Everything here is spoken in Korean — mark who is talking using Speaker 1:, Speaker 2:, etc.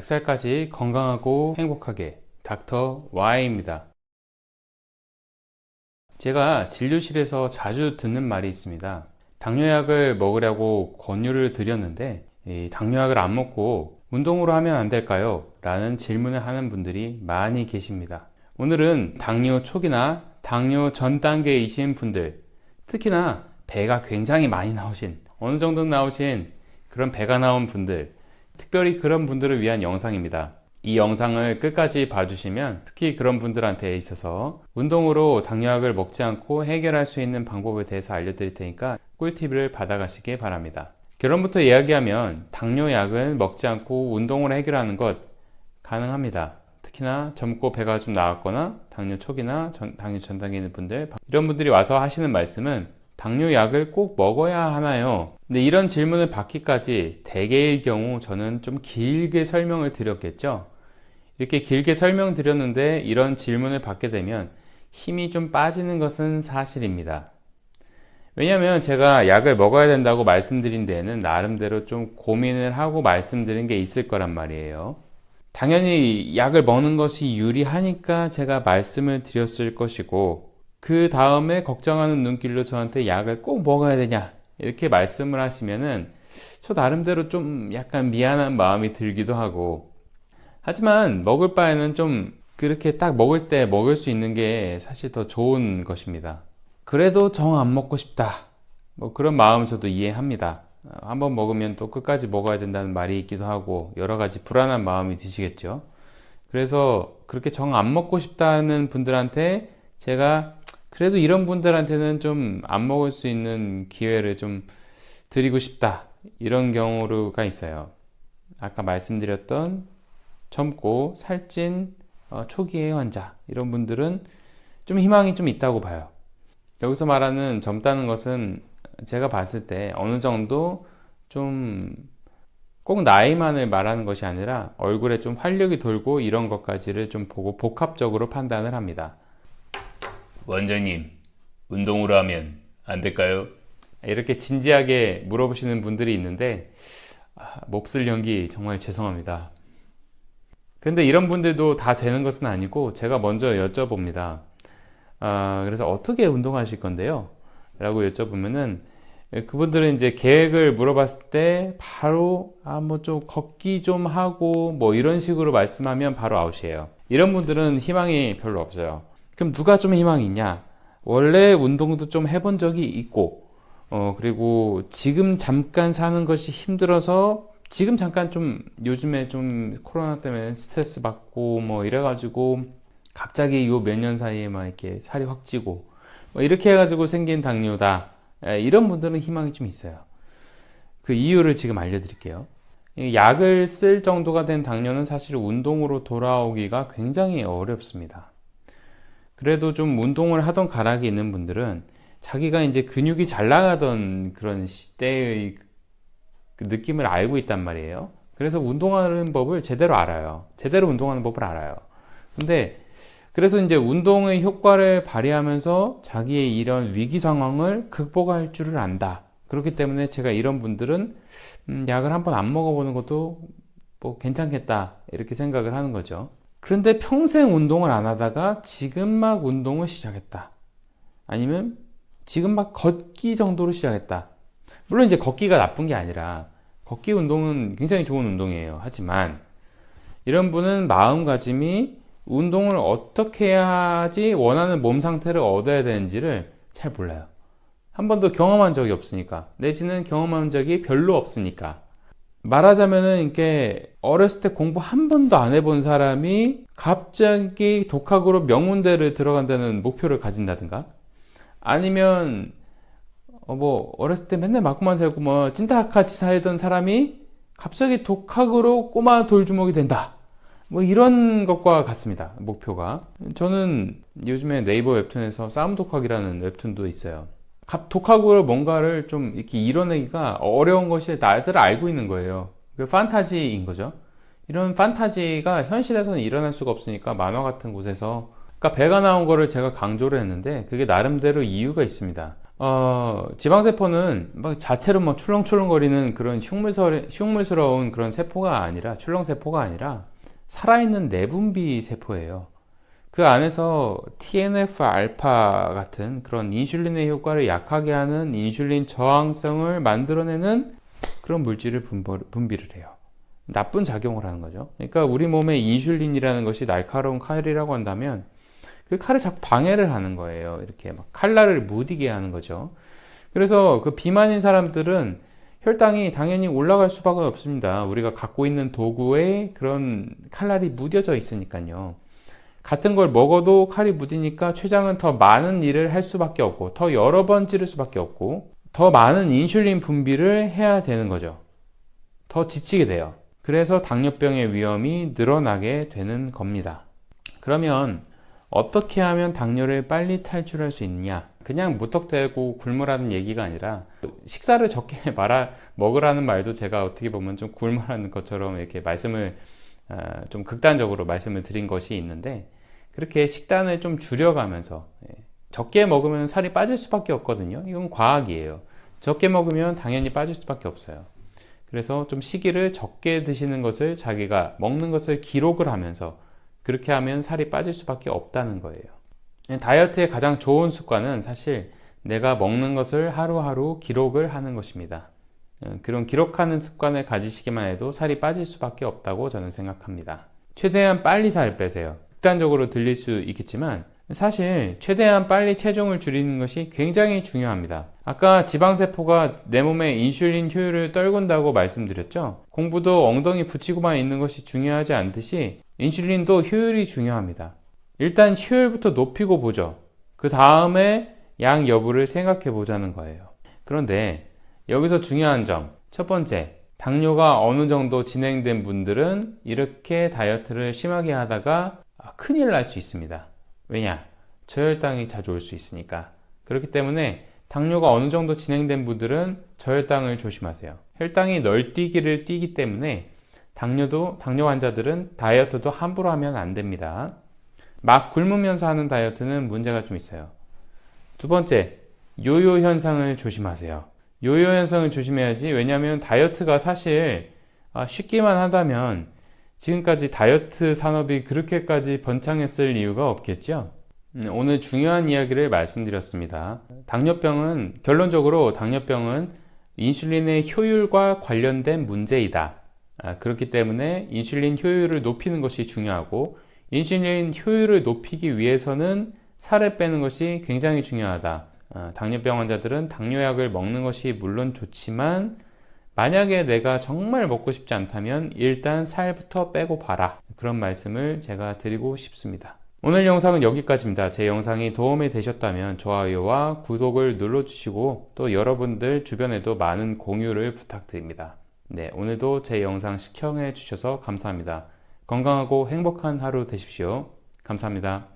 Speaker 1: 100살까지 건강하고 행복하게 닥터 Y입니다. 제가 진료실에서 자주 듣는 말이 있습니다. 당뇨약을 먹으려고 권유를 드렸는데 이 당뇨약을 안 먹고 운동으로 하면 안 될까요? 라는 질문을 하는 분들이 많이 계십니다. 오늘은 당뇨 초기나 당뇨 전 단계이신 분들, 특히나 배가 굉장히 많이 나오신, 어느 정도 나오신 그런 배가 나온 분들, 특별히 그런 분들을 위한 영상입니다. 이 영상을 끝까지 봐주시면 특히 그런 분들한테 있어서 운동으로 당뇨약을 먹지 않고 해결할 수 있는 방법에 대해서 알려드릴 테니까 꿀팁을 받아가시기 바랍니다. 결론부터 이야기하면 당뇨약은 먹지 않고 운동을 해결하는 것 가능합니다. 특히나 젊고 배가 좀 나왔거나 당뇨 초기나 전, 당뇨 전 단계에 있는 분들 이런 분들이 와서 하시는 말씀은 당뇨약을 꼭 먹어야 하나요? 근데 이런 질문을 받기까지 대개의 경우 저는 좀 길게 설명을 드렸겠죠. 이렇게 길게 설명드렸는데 이런 질문을 받게 되면 힘이 좀 빠지는 것은 사실입니다. 왜냐하면 제가 약을 먹어야 된다고 말씀드린 데에는 나름대로 좀 고민을 하고 말씀드린 게 있을 거란 말이에요. 당연히 약을 먹는 것이 유리하니까 제가 말씀을 드렸을 것이고, 그 다음에 걱정하는 눈길로 저한테 약을 꼭 먹어야 되냐, 이렇게 말씀을 하시면은 저 나름대로 좀 약간 미안한 마음이 들기도 하고, 하지만 먹을 바에는 좀 그렇게 딱 먹을 때 먹을 수 있는 게 사실 더 좋은 것입니다. 그래도 정 안 먹고 싶다. 뭐 그런 마음 저도 이해합니다. 한번 먹으면 또 끝까지 먹어야 된다는 말이 있기도 하고 여러 가지 불안한 마음이 드시겠죠. 그래서 그렇게 정 안 먹고 싶다는 분들한테 제가 그래도 이런 분들한테는 좀 안 먹을 수 있는 기회를 좀 드리고 싶다. 이런 경우가 있어요. 아까 말씀드렸던 젊고 살찐 어, 초기의 환자 이런 분들은 좀 희망이 좀 있다고 봐요. 여기서 말하는 젊다는 것은 제가 봤을 때 어느 정도 좀 꼭 나이만을 말하는 것이 아니라 얼굴에 좀 활력이 돌고 이런 것까지를 좀 보고 복합적으로 판단을 합니다. 원장님, 운동으로 하면 안 될까요? 이렇게 진지하게 물어보시는 분들이 있는데 아, 몹쓸 연기 정말 죄송합니다. 근데 이런 분들도 다 되는 것은 아니고 제가 먼저 여쭤봅니다. 아, 그래서 어떻게 운동하실 건데요? 라고 여쭤보면은 그분들은 이제 계획을 물어봤을 때 바로 아 뭐 좀 걷기 좀 하고 뭐 이런 식으로 말씀하면 바로 아웃이에요. 이런 분들은 희망이 별로 없어요. 그럼 누가 좀 희망이 있냐? 원래 운동도 좀 해본 적이 있고 어 그리고 지금 잠깐 사는 것이 힘들어서 지금 잠깐 좀 요즘에 좀 코로나 때문에 스트레스 받고 뭐 이래가지고 갑자기 요 몇 년 사이에 막 이렇게 살이 확 찌고 뭐 이렇게 해가지고 생긴 당뇨다. 이런 분들은 희망이 좀 있어요. 그 이유를 지금 알려드릴게요. 약을 쓸 정도가 된 당뇨는 사실 운동으로 돌아오기가 굉장히 어렵습니다. 그래도 좀 운동을 하던 가락이 있는 분들은 자기가 이제 근육이 잘 나가던 그런 시대의 그 느낌을 알고 있단 말이에요. 그래서 운동하는 법을 제대로 알아요. 제대로 운동하는 법을 알아요. 근데 그래서 이제 운동의 효과를 발휘하면서 자기의 이런 위기 상황을 극복할 줄을 안다. 그렇기 때문에 제가 이런 분들은 음, 약을 한번 안 먹어보는 것도 뭐 괜찮겠다 이렇게 생각을 하는 거죠. 그런데 평생 운동을 안 하다가 지금 막 운동을 시작했다. 아니면 지금 막 걷기 정도로 시작했다. 물론 이제 걷기가 나쁜 게 아니라 걷기 운동은 굉장히 좋은 운동이에요. 하지만 이런 분은 마음가짐이 운동을 어떻게 해야지 원하는 몸 상태를 얻어야 되는지를 잘 몰라요. 한 번도 경험한 적이 없으니까. 내지는 경험한 적이 별로 없으니까. 말하자면은 이게 어렸을 때 공부 한 번도 안 해본 사람이 갑자기 독학으로 명문대를 들어간다는 목표를 가진다든가 아니면 어 뭐 어렸을 때 맨날 맞고만 살고 뭐 찐따같이 살던 사람이 갑자기 독학으로 꼬마 돌주먹이 된다. 뭐 이런 것과 같습니다. 목표가. 저는 요즘에 네이버 웹툰에서 싸움 독학이라는 웹툰도 있어요. 독학으로 뭔가를 좀 이렇게 이뤄내기가 어려운 것이 나들 알고 있는 거예요. 그 판타지인 거죠. 이런 판타지가 현실에서는 일어날 수가 없으니까 만화 같은 곳에서 그러니까 배가 나온 거를 제가 강조를 했는데 그게 나름대로 이유가 있습니다. 어, 지방세포는 막 자체로 막 출렁출렁거리는 그런 흉물서, 흉물스러운 그런 세포가 아니라, 출렁세포가 아니라, 살아있는 내분비 세포예요. 그 안에서 TNF 알파 같은 그런 인슐린의 효과를 약하게 하는 인슐린 저항성을 만들어내는 그런 물질을 분비를 해요. 나쁜 작용을 하는 거죠. 그러니까 우리 몸에 인슐린이라는 것이 날카로운 칼이라고 한다면 그 칼을 자꾸 방해를 하는 거예요. 이렇게 막 칼날을 무디게 하는 거죠. 그래서 그 비만인 사람들은 혈당이 당연히 올라갈 수밖에 없습니다. 우리가 갖고 있는 도구에 그런 칼날이 무뎌져 있으니까요. 같은 걸 먹어도 칼이 무디니까 췌장은 더 많은 일을 할 수밖에 없고, 더 여러 번 찌를 수밖에 없고, 더 많은 인슐린 분비를 해야 되는 거죠. 더 지치게 돼요. 그래서 당뇨병의 위험이 늘어나게 되는 겁니다. 그러면 어떻게 하면 당뇨를 빨리 탈출할 수 있느냐? 그냥 무턱대고 굶으라는 얘기가 아니라 식사를 적게 말아 먹으라는 말도 제가 어떻게 보면 좀 굶으라는 것처럼 이렇게 말씀을 어, 좀 극단적으로 말씀을 드린 것이 있는데 그렇게 식단을 좀 줄여가면서 예, 적게 먹으면 살이 빠질 수밖에 없거든요. 이건 과학이에요. 적게 먹으면 당연히 빠질 수밖에 없어요. 그래서 좀 시기를 적게 드시는 것을 자기가 먹는 것을 기록을 하면서 그렇게 하면 살이 빠질 수밖에 없다는 거예요. 예, 다이어트의 가장 좋은 습관은 사실 내가 먹는 것을 하루하루 기록을 하는 것입니다. 예, 그런 기록하는 습관을 가지시기만 해도 살이 빠질 수밖에 없다고 저는 생각합니다. 최대한 빨리 살 빼세요. 극단적으로 들릴 수 있겠지만 사실 최대한 빨리 체중을 줄이는 것이 굉장히 중요합니다. 아까 지방세포가 내 몸의 인슐린 효율을 떨군다고 말씀드렸죠? 공부도 엉덩이 붙이고만 있는 것이 중요하지 않듯이 인슐린도 효율이 중요합니다. 일단 효율부터 높이고 보죠. 그 다음에 양 여부를 생각해 보자는 거예요. 그런데 여기서 중요한 점, 첫 번째, 당뇨가 어느 정도 진행된 분들은 이렇게 다이어트를 심하게 하다가 큰일 날 수 있습니다. 왜냐? 저혈당이 자주 올 수 있으니까. 그렇기 때문에 당뇨가 어느 정도 진행된 분들은 저혈당을 조심하세요. 혈당이 널뛰기를 뛰기 때문에 당뇨도 당뇨 환자들은 다이어트도 함부로 하면 안 됩니다. 막 굶으면서 하는 다이어트는 문제가 좀 있어요. 두 번째, 요요 현상을 조심하세요. 요요 현상을 조심해야지. 왜냐하면 다이어트가 사실 아, 쉽기만 하다면 지금까지 다이어트 산업이 그렇게까지 번창했을 이유가 없겠죠. 음, 오늘 중요한 이야기를 말씀드렸습니다. 당뇨병은 결론적으로 당뇨병은 인슐린의 효율과 관련된 문제이다. 아, 그렇기 때문에 인슐린 효율을 높이는 것이 중요하고 인슐린 효율을 높이기 위해서는 살을 빼는 것이 굉장히 중요하다. 아, 당뇨병 환자들은 당뇨약을 먹는 것이 물론 좋지만 만약에 내가 정말 먹고 싶지 않다면 일단 살부터 빼고 봐라. 그런 말씀을 제가 드리고 싶습니다. 오늘 영상은 여기까지입니다. 제 영상이 도움이 되셨다면 좋아요와 구독을 눌러주시고 또 여러분들 주변에도 많은 공유를 부탁드립니다. 네, 오늘도 제 영상 시청해 주셔서 감사합니다. 건강하고 행복한 하루 되십시오. 감사합니다.